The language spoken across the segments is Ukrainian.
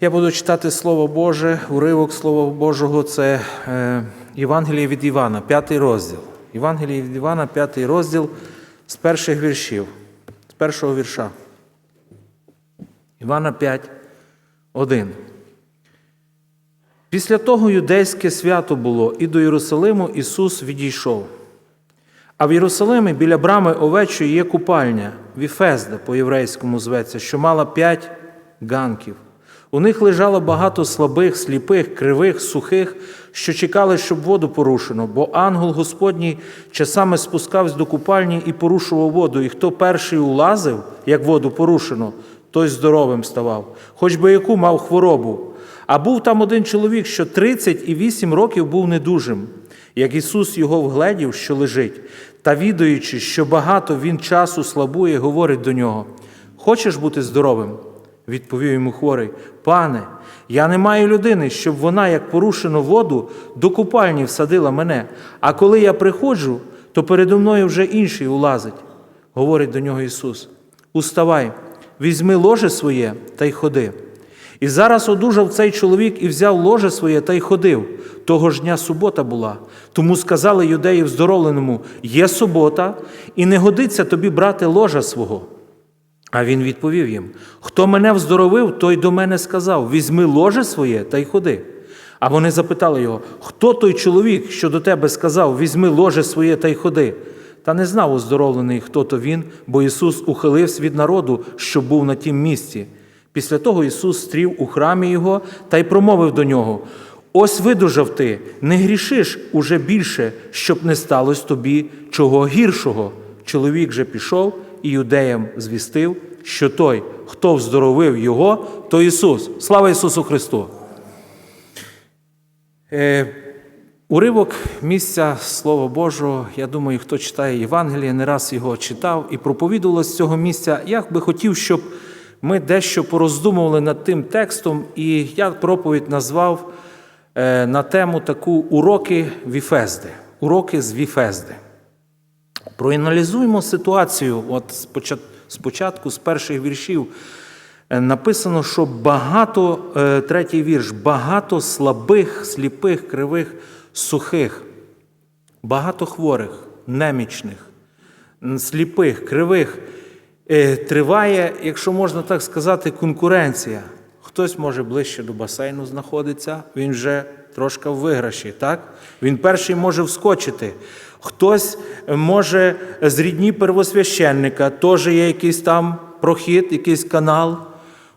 Я буду читати Слово Боже, уривок Слова Божого це е, Євангеліє від Івана, п'ятий розділ. Євангеліє від Івана, п'ятий розділ з перших віршів, з першого вірша. Івана 5, 1. Після того юдейське свято було, і до Єрусалиму Ісус відійшов. А в Єрусалимі біля брами овечої є купальня, Віфезда по-єврейському зветься, що мала п'ять ганків. У них лежало багато слабих, сліпих, кривих, сухих, що чекали, щоб воду порушено, бо ангел Господній часами спускався до купальні і порушував воду, і хто перший улазив, як воду порушено, той здоровим ставав, хоч би яку мав хворобу. А був там один чоловік, що 38 років був недужим. Як Ісус його вгледів, що лежить, та відаючи, що багато він часу слабує, говорить до нього: Хочеш бути здоровим? Відповів йому хворий: Пане, я не маю людини, щоб вона, як порушено воду, до купальні всадила мене. А коли я приходжу, то передо мною вже інший улазить. Говорить до нього Ісус: Уставай, візьми ложе своє та й ходи. І зараз одужав цей чоловік і взяв ложе своє та й ходив. Того ж дня субота була. Тому сказали юдеї вздоровленому: є субота, і не годиться тобі брати ложа свого. А він відповів їм: Хто мене вздоровив, той до мене сказав: Візьми ложе своє та й ходи. А вони запитали його: Хто той чоловік, що до тебе сказав: Візьми ложе своє та й ходи? Та не знав оздоровлений, хто то він, бо Ісус ухилився від народу, що був на тім місці. Після того Ісус стрів у храмі його та й промовив до нього: Ось видужав ти, не грішиш уже більше, щоб не сталося тобі чого гіршого. Чоловік же пішов і юдеям звістив, що той, хто вздоровив його, то Ісус. Слава Ісусу Христу! Е, Уривок місця Слова Божого, я думаю, хто читає Євангеліє, не раз його читав і проповідувало з цього місця. Я би хотів, щоб ми дещо пороздумували над тим текстом, і я проповідь назвав е, на тему таку уроки Віфезди. Уроки з Віфезди. Проаналізуємо ситуацію. От спочатку, з перших віршів, е, написано, що багато, е, третій вірш, багато слабих, сліпих, кривих, сухих, багато хворих, немічних, сліпих, кривих. Е, Триває, якщо можна так сказати, конкуренція. Хтось може ближче до басейну знаходиться, він вже трошки в виграші, так? Він перший може вскочити. Хтось може з рідні первосвященника, теж є якийсь там прохід, якийсь канал.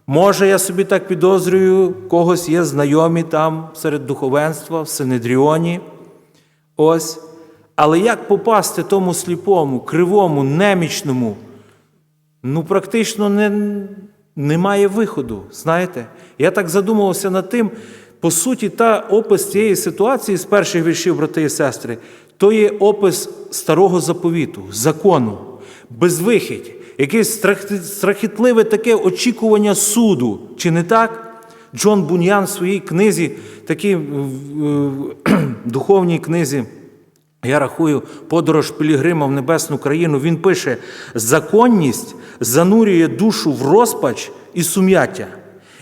Може, я собі так підозрюю, когось є знайомі там серед духовенства, в Синедріоні. Ось. Але як попасти тому сліпому, кривому, немічному? Ну, практично не, немає виходу. Знаєте? Я так задумувався над тим, по суті, та опис цієї ситуації з перших віршів, брати і сестри, то є опис старого заповіту, закону, безвихідь, якесь страхітливе таке очікування суду. Чи не так? Джон Буньян в своїй книзі, такій духовній книзі. Я рахую подорож Пілігрима в небесну країну. Він пише: законність занурює душу в розпач і сум'яття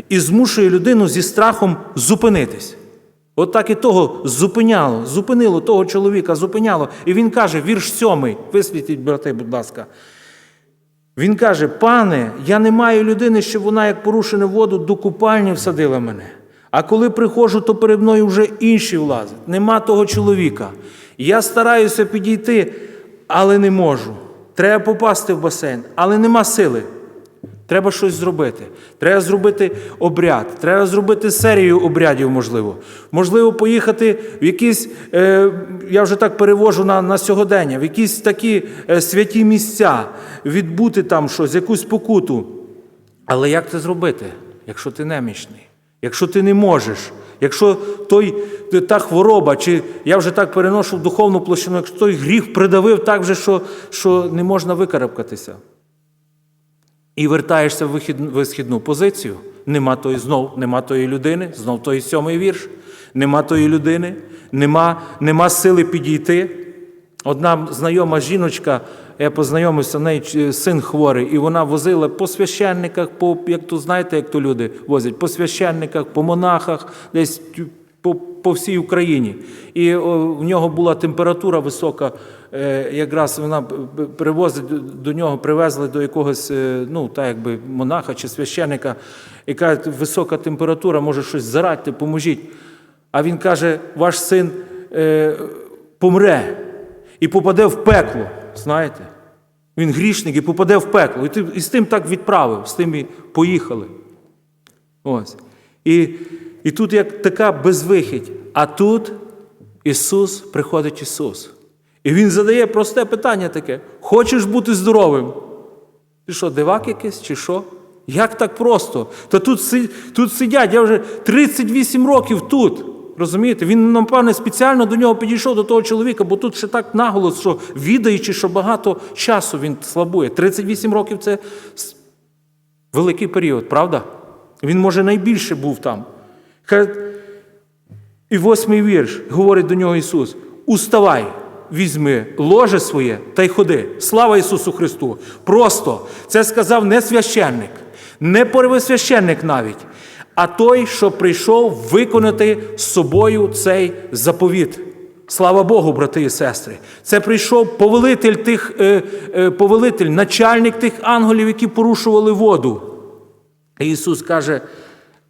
і змушує людину зі страхом зупинитись. От так і того зупиняло, зупинило того чоловіка, зупиняло. І він каже, вірш сьомий, висвітіть, брати, будь ласка. Він каже: Пане, я не маю людини, щоб вона, як порушене воду, до купальні всадила мене. А коли приходжу, то перед мною вже інші влазять. Нема того чоловіка. Я стараюся підійти, але не можу. Треба попасти в басейн, але нема сили. Треба щось зробити. Треба зробити обряд, треба зробити серію обрядів, можливо. Можливо, поїхати в якісь, е, я вже так перевожу на, на сьогодення, в якісь такі е, святі місця, відбути там щось, якусь покуту. Але як це зробити, якщо ти немічний? Якщо ти не можеш, якщо той, та хвороба, чи я вже так переношу в духовну площину, якщо той гріх придавив так вже, що, що не можна викарабкатися. І вертаєшся в висхідну позицію. Нема тої знов, нема тої людини, знов той сьомий вірш. Нема тої людини, нема, нема сили підійти. Одна знайома жіночка, я познайомився, в неї син хворий, і вона возила по священниках, по, як то знаєте, як то люди возять, по священниках, по монахах, десь по, по всій Україні. І о, в нього була температура висока. Е, якраз вона привозить до- нього, привезли до якогось е, ну, так якби монаха чи священника, і каже, висока температура, може щось зарадьте, поможіть. А він каже, ваш син е, помре і попаде в пекло. Знаєте? Він грішник і попаде в пекло. І, ти, і з тим так відправив, з тим і поїхали. Ось. І, і тут як така безвихідь. А тут Ісус, приходить Ісус. І Він задає просте питання таке: хочеш бути здоровим? Ти що, дивак якийсь чи що? Як так просто? Та тут, тут сидять, я вже 38 років тут. Розумієте? Він, напевне, спеціально до нього підійшов до того чоловіка, бо тут ще так наголос, що відаючи, що багато часу він слабує. 38 років це великий період, правда? Він, може, найбільше був там. І восьмий вірш говорить до нього Ісус: Уставай, візьми ложе своє та й ходи. Слава Ісусу Христу! Просто це сказав не священник, не первосвященник навіть, а той, що прийшов виконати з собою цей заповіт. Слава Богу, брати і сестри. Це прийшов повелитель тих, е, е, повелитель, начальник тих ангелів, які порушували воду. І Ісус каже,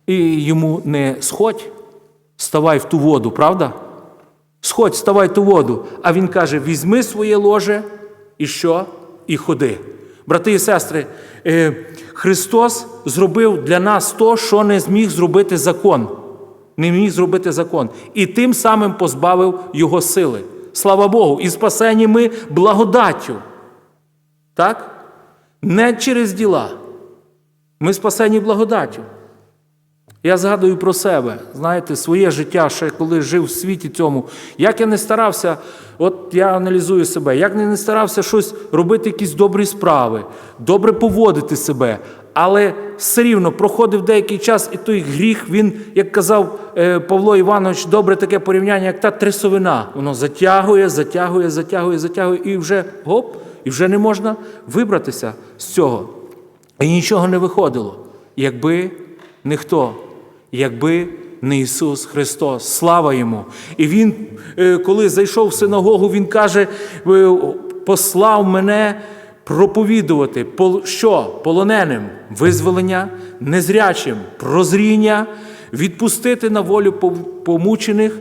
і йому не сходь, ставай в ту воду, правда? Сходь, ставай в ту воду. А він каже: візьми своє ложе і що? І ходи. Брати і сестри, е, Христос зробив для нас то, що не зміг зробити закон. Не міг зробити закон. І тим самим позбавив Його сили. Слава Богу! І спасені ми благодаттю. Так? Не через діла. Ми спасені благодаттю. Я згадую про себе, знаєте, своє життя, ще коли жив в світі цьому. Як я не старався, от я аналізую себе, як не старався щось робити, якісь добрі справи, добре поводити себе, але все рівно проходив деякий час, і той гріх, він, як казав е, Павло Іванович, добре таке порівняння, як та трясовина. Воно затягує, затягує, затягує, затягує, і вже гоп, і вже не можна вибратися з цього. І нічого не виходило, якби не хто, якби не Ісус Христос. Слава Йому! І Він, е, коли зайшов в синагогу, Він каже, послав мене проповідувати, що? Полоненим визволення, незрячим прозріння, відпустити на волю помучених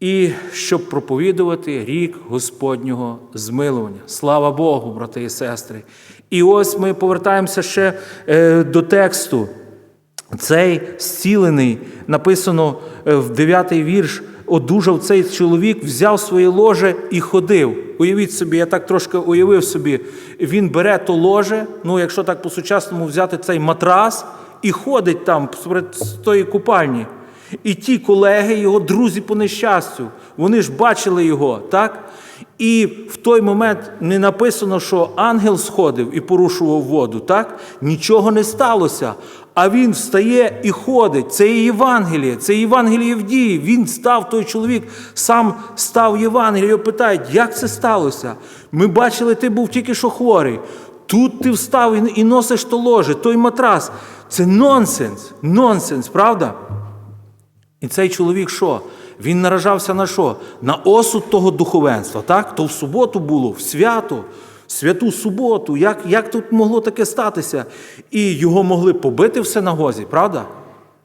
і щоб проповідувати рік Господнього змилування. Слава Богу, брати і сестри. І ось ми повертаємося ще е, до тексту. Цей зцілений, написано е, в 9 вірш, одужав цей чоловік, взяв своє ложе і ходив. Уявіть собі, я так трошки уявив собі, він бере то ложе, ну якщо так по-сучасному взяти цей матрас, і ходить там серед тої купальні. І ті колеги, його друзі по нещастю, вони ж бачили його, так? І в той момент не написано, що ангел сходив і порушував воду, так? Нічого не сталося. А він встає і ходить. Це є Євангеліє, це Євангеліє в дії. Він став, той чоловік сам став Євангеліє. Його питають, як це сталося? Ми бачили, ти був тільки що хворий. Тут ти встав і- носиш то ложе, той матрас. Це нонсенс, нонсенс, правда? І цей чоловік що? Він наражався на що? На осуд того духовенства. Так? То в суботу було, в свято, святу суботу. Як, як тут могло таке статися? І його могли побити в синагозі, правда?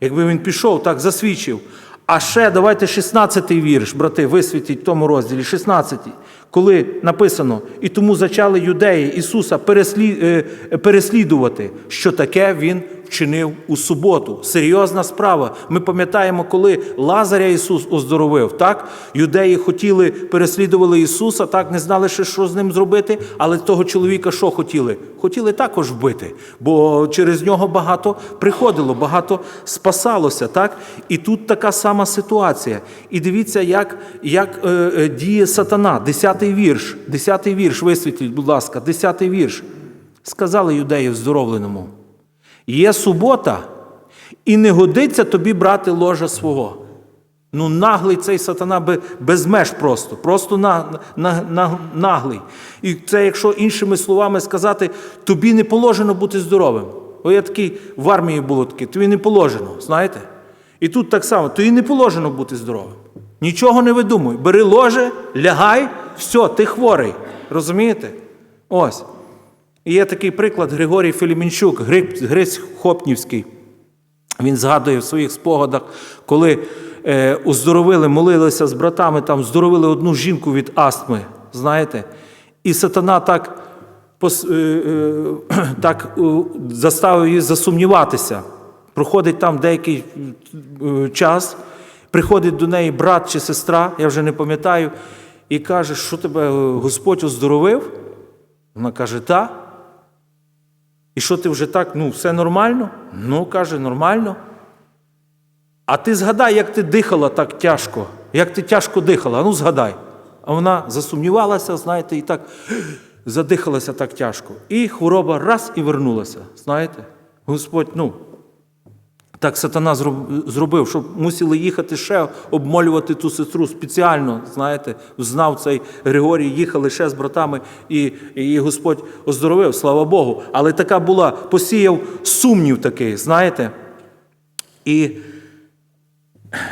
Якби він пішов, так засвідчив. А ще давайте 16-й вірш, брати, висвітіть в тому розділі, 16-й, коли написано, і тому зачали юдеї Ісуса е, переслідувати, що таке Він вчинив у суботу. Серйозна справа. Ми пам'ятаємо, коли Лазаря Ісус оздоровив, так? Юдеї хотіли, переслідували Ісуса, так, не знали ще, що з ним зробити, але того чоловіка що хотіли? Хотіли також вбити, бо через нього багато приходило, багато спасалося, так? І тут така сама ситуація. І дивіться, як, як е, е, діє сатана. Десятий вірш, десятий вірш, висвітліть, будь ласка, десятий вірш. Сказали юдеї здоровленому. Є субота, і не годиться тобі брати ложа свого. Ну, наглий цей сатана бе- без меж просто, просто на, на, на, наглий. І це, якщо іншими словами сказати, тобі не положено бути здоровим. О, я такий в армії було таке, тобі не положено, знаєте? І тут так само, тобі не положено бути здоровим. Нічого не видумуй. Бери ложе, лягай, все, ти хворий. Розумієте? Ось. І є такий приклад Григорій Філімінчук, Гриць Хопнівський. Він згадує в своїх спогадах, коли е, оздоровили, молилися з братами, там здоровили одну жінку від астми, знаєте, і сатана так, е, е, так е, заставив її засумніватися. Проходить там деякий е, час, приходить до неї брат чи сестра, я вже не пам'ятаю, і каже, що тебе е, Господь оздоровив? Вона каже, так. І що ти вже так, ну, все нормально? Ну, каже, нормально. А ти згадай, як ти дихала так тяжко, як ти тяжко дихала, ну згадай. А вона засумнівалася, знаєте, і так задихалася так тяжко. І хвороба раз і вернулася. Знаєте, Господь, ну, так сатана зробив, щоб мусили їхати ще обмолювати ту сестру спеціально. Знаєте, знав цей Григорій, їхали ще з братами, і, і Господь оздоровив, слава Богу. Але така була, посіяв сумнів такий, знаєте. І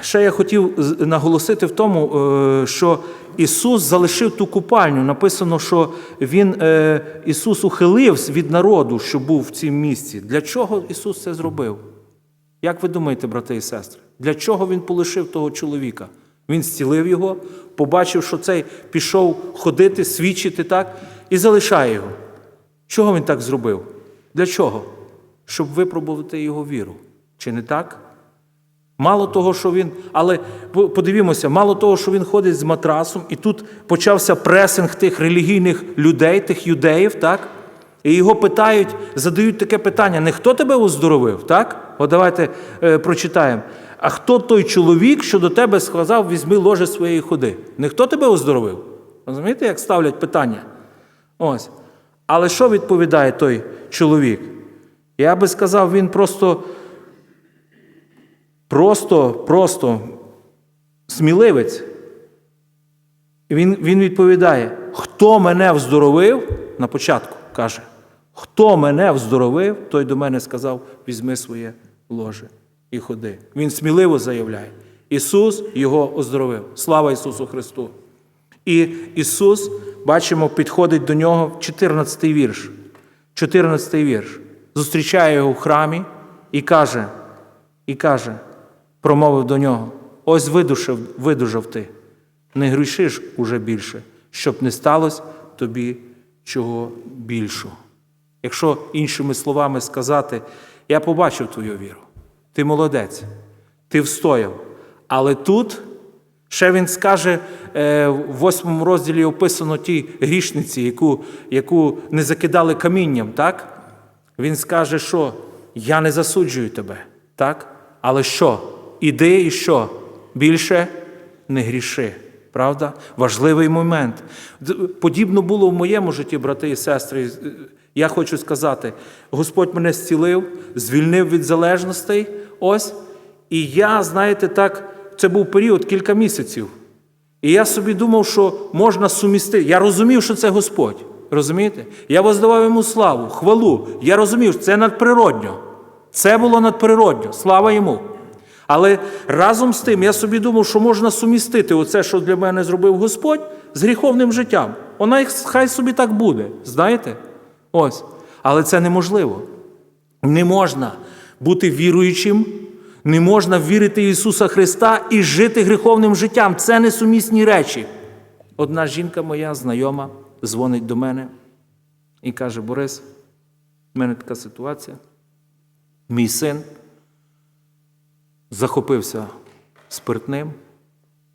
ще я хотів наголосити в тому, е, що Ісус залишив ту купальню. Написано, що Він, е, Ісус ухилився від народу, що був в цім місці. Для чого Ісус це зробив? Як ви думаєте, брати і сестри? Для чого він полишив того чоловіка? Він зцілив його, побачив, що цей пішов ходити, свідчити так, і залишає його. Чого він так зробив? Для чого? Щоб випробувати його віру. Чи не так? Мало того, що він. Але подивімося, мало того, що він ходить з матрасом, і тут почався пресинг тих релігійних людей, тих юдеїв, так? І його питають, задають таке питання: не хто тебе оздоровив, так? От давайте е, прочитаємо. А хто той чоловік, що до тебе сказав, візьми ложе своєї ходи? Не хто тебе оздоровив? Розумієте, як ставлять питання? Ось. Але що відповідає той чоловік? Я би сказав, він просто просто, просто сміливець. Він, він відповідає: хто мене вздоровив, на початку каже, хто мене вздоровив, той до мене сказав: візьми своє ложе і ходи. Він сміливо заявляє. Ісус його оздоровив. Слава Ісусу Христу! І Ісус, бачимо, підходить до нього 14-й вірш. 14-й вірш. Зустрічає його в храмі і каже, і каже, промовив до нього: ось видушив, видужав ти, не грішиш уже більше, щоб не сталося тобі чого більшого. Якщо іншими словами сказати, я побачив твою віру, ти молодець, ти встояв. Але тут ще він скаже, е, в восьмому розділі описано тій грішниці, яку, яку не закидали камінням, так? Він скаже, що я не засуджую тебе, так? Але що? Іди і що? Більше не гріши. Правда? Важливий момент. Подібно було в моєму житті, брати і сестри. Я хочу сказати, Господь мене зцілив, звільнив від залежностей. Ось. І я, знаєте, так, це був період кілька місяців. І я собі думав, що можна сумістити. Я розумів, що це Господь. Розумієте? Я воздавав йому славу, хвалу. Я розумів, що це надприродньо. Це було надприродньо. Слава йому. Але разом з тим я собі думав, що можна сумістити оце, що для мене зробив Господь, з гріховним життям. Вона хай собі так буде. Знаєте? Ось. Але це неможливо. Не можна бути віруючим, не можна вірити Ісуса Христа і жити гріховним життям. Це несумісні речі. Одна жінка моя, знайома, дзвонить до мене і каже: Борис, в мене така ситуація. Мій син захопився спиртним,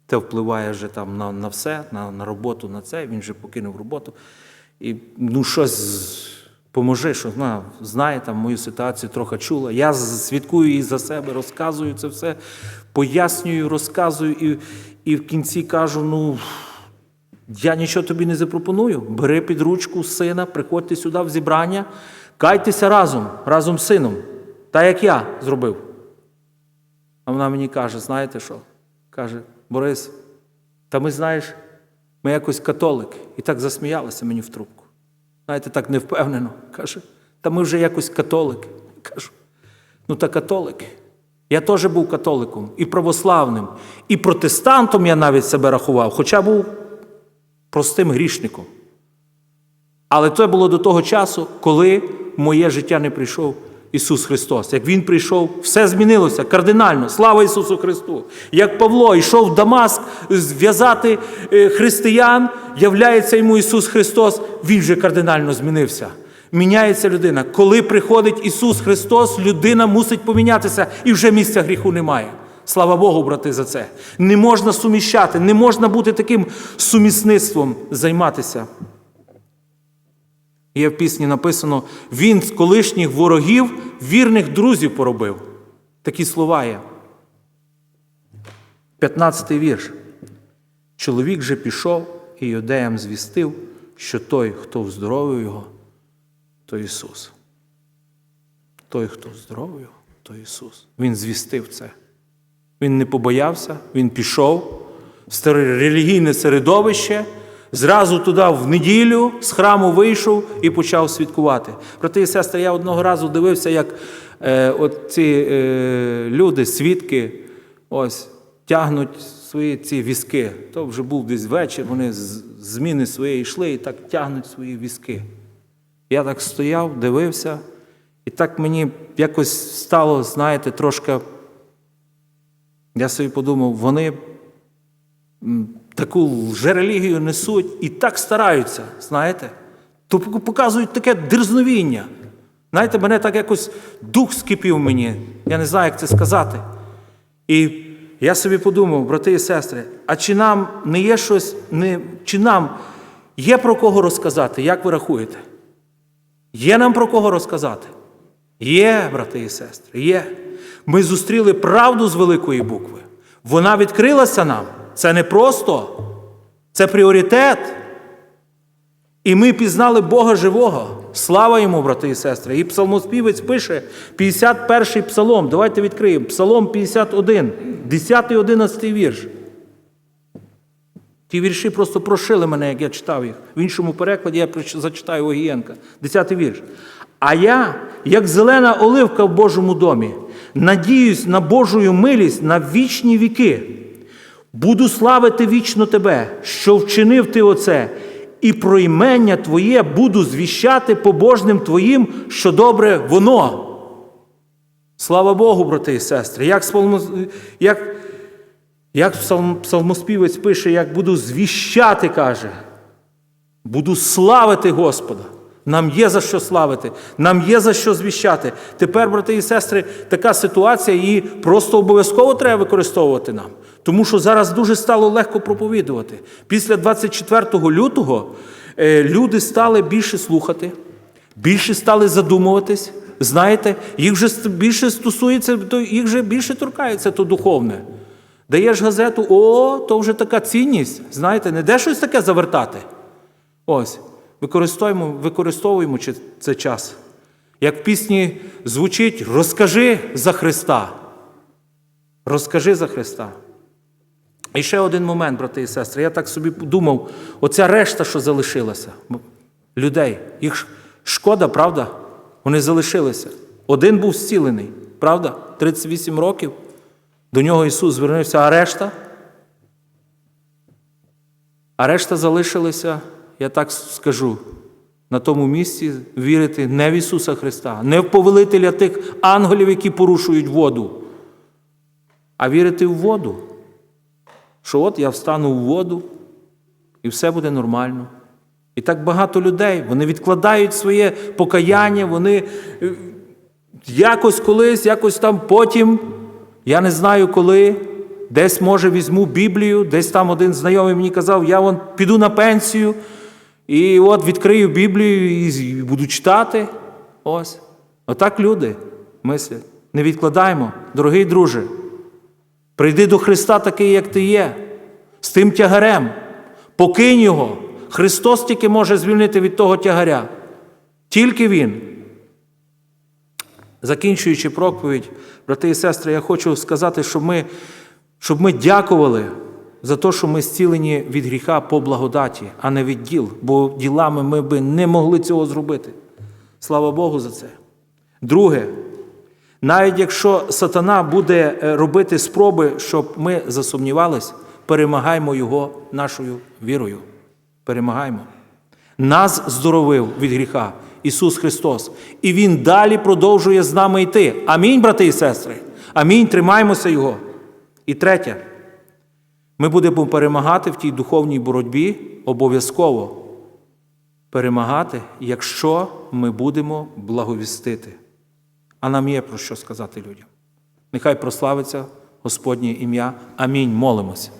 це впливає вже там на, на все, на, на роботу, на це. Він вже покинув роботу. І ну, щось поможи, що вона знає там мою ситуацію, трохи чула. Я свідкую їй за себе, розказую це все, пояснюю, розказую, і, і в кінці кажу: ну. Я нічого тобі не запропоную. Бери під ручку сина, приходьте сюди в зібрання, кайтеся разом, разом з сином, так як я зробив. А вона мені каже: знаєте що? Каже, Борис, та ми знаєш, ми якось католики. І так засміялися мені в трубку. Знаєте, так невпевнено. Каже, та ми вже якось католики. Кажу, ну та католики. Я теж був католиком і православним, і протестантом я навіть себе рахував, хоча був простим грішником. Але це було до того часу, коли в моє життя не прийшов Ісус Христос. Як Він прийшов, все змінилося кардинально. Слава Ісусу Христу! Як Павло йшов в Дамаск зв'язати е, християн, являється йому Ісус Христос, Він вже кардинально змінився. Міняється людина. Коли приходить Ісус Христос, людина мусить помінятися, і вже місця гріху немає. Слава Богу, брати, за це. Не можна суміщати, не можна бути таким сумісництвом займатися. Є в пісні написано: Він з колишніх ворогів вірних друзів поробив. Такі слова є. 15 вірш. Чоловік же пішов і юдеям звістив, що той, хто вздоровив його, то Ісус. Той, хто вздоровив його, то Ісус. Він звістив це. Він не побоявся, він пішов в старе релігійне середовище, зразу туди в неділю з храму вийшов і почав святкувати. Брати і сестри, я одного разу дивився, як е, от ці е, люди, свідки, ось, тягнуть свої ці візки. То вже був десь вечір, вони з зміни своєї йшли і так тягнуть свої візки. Я так стояв, дивився, і так мені якось стало, знаєте, трошки. Я собі подумав, вони таку лжерелігію несуть і так стараються, знаєте, то показують таке дерзновіння. Знаєте, мене так якось дух скипів мені. Я не знаю, як це сказати. І я собі подумав, брати і сестри, а чи нам не є щось, не, чи нам є про кого розказати, як ви рахуєте? Є нам про кого розказати? Є, брати і сестри, є. Ми зустріли правду з великої букви. Вона відкрилася нам. Це не просто, це пріоритет. І ми пізнали Бога живого. Слава йому, брати і сестри. І псалмоспівець пише 51-й псалом. Давайте відкриємо. Псалом 51, 10-11 вірш. Ті вірші просто прошили мене, як я читав їх. В іншому перекладі я зачитаю Огієнка. Десятий вірш. А я, як зелена оливка в Божому домі, надіюсь на Божую милість на вічні віки. Буду славити вічно тебе, що вчинив ти оце, і про імення Твоє буду звіщати побожним Твоїм, що добре воно. Слава Богу, брати і сестри. Як, спалмо- як як псалм- псалмоспівець пише, як буду звіщати, каже, буду славити Господа. Нам є за що славити, нам є за що звіщати. Тепер, брати і сестри, така ситуація, її просто обов'язково треба використовувати нам. Тому що зараз дуже стало легко проповідувати. Після 24 лютого е, люди стали більше слухати, більше стали задумуватись. Знаєте, їх вже більше стосується, то їх вже більше торкається то духовне. Даєш газету, о, то вже така цінність. Знаєте, не де щось таке завертати. Ось, використовуємо, використовуємо цей час. Як в пісні звучить, розкажи за Христа. Розкажи за Христа. І ще один момент, брати і сестри. Я так собі думав, оця решта, що залишилася, людей, їх шкода, правда? Вони залишилися. Один був зцілений, правда? 38 років. До нього Ісус звернувся, а решта? А решта залишилися, я так скажу, на тому місці вірити не в Ісуса Христа, не в повелителя тих ангелів, які порушують воду, а вірити в воду. Що от я встану в воду, і все буде нормально. І так багато людей, вони відкладають своє покаяння, вони е, якось колись, якось там потім, я не знаю коли, десь, може, візьму Біблію, десь там один знайомий мені казав, я вон піду на пенсію, і от відкрию Біблію і буду читати. Ось. Отак люди мислять. Не відкладаємо, дорогий друже. Прийди до Христа такий, як ти є, з тим тягарем. Покинь його. Христос тільки може звільнити від того тягаря. Тільки Він. Закінчуючи проповідь, брати і сестри, я хочу сказати, що ми Щоб ми дякували за те, що ми зцілені від гріха по благодаті, а не від діл, бо ділами ми би не могли цього зробити. Слава Богу за це. Друге, навіть якщо сатана буде е, робити спроби, щоб ми засумнівались, перемагаємо його нашою вірою. Перемагаємо. Нас здоровив від гріха Ісус Христос. І Він далі продовжує з нами йти. Амінь, брати і сестри. Амінь. Тримаємося Його. І третє, ми будемо перемагати в тій духовній боротьбі обов'язково. Перемагати, якщо ми будемо благовістити. А нам є про що сказати людям. Нехай прославиться Господнє ім'я. Амінь. Молимося.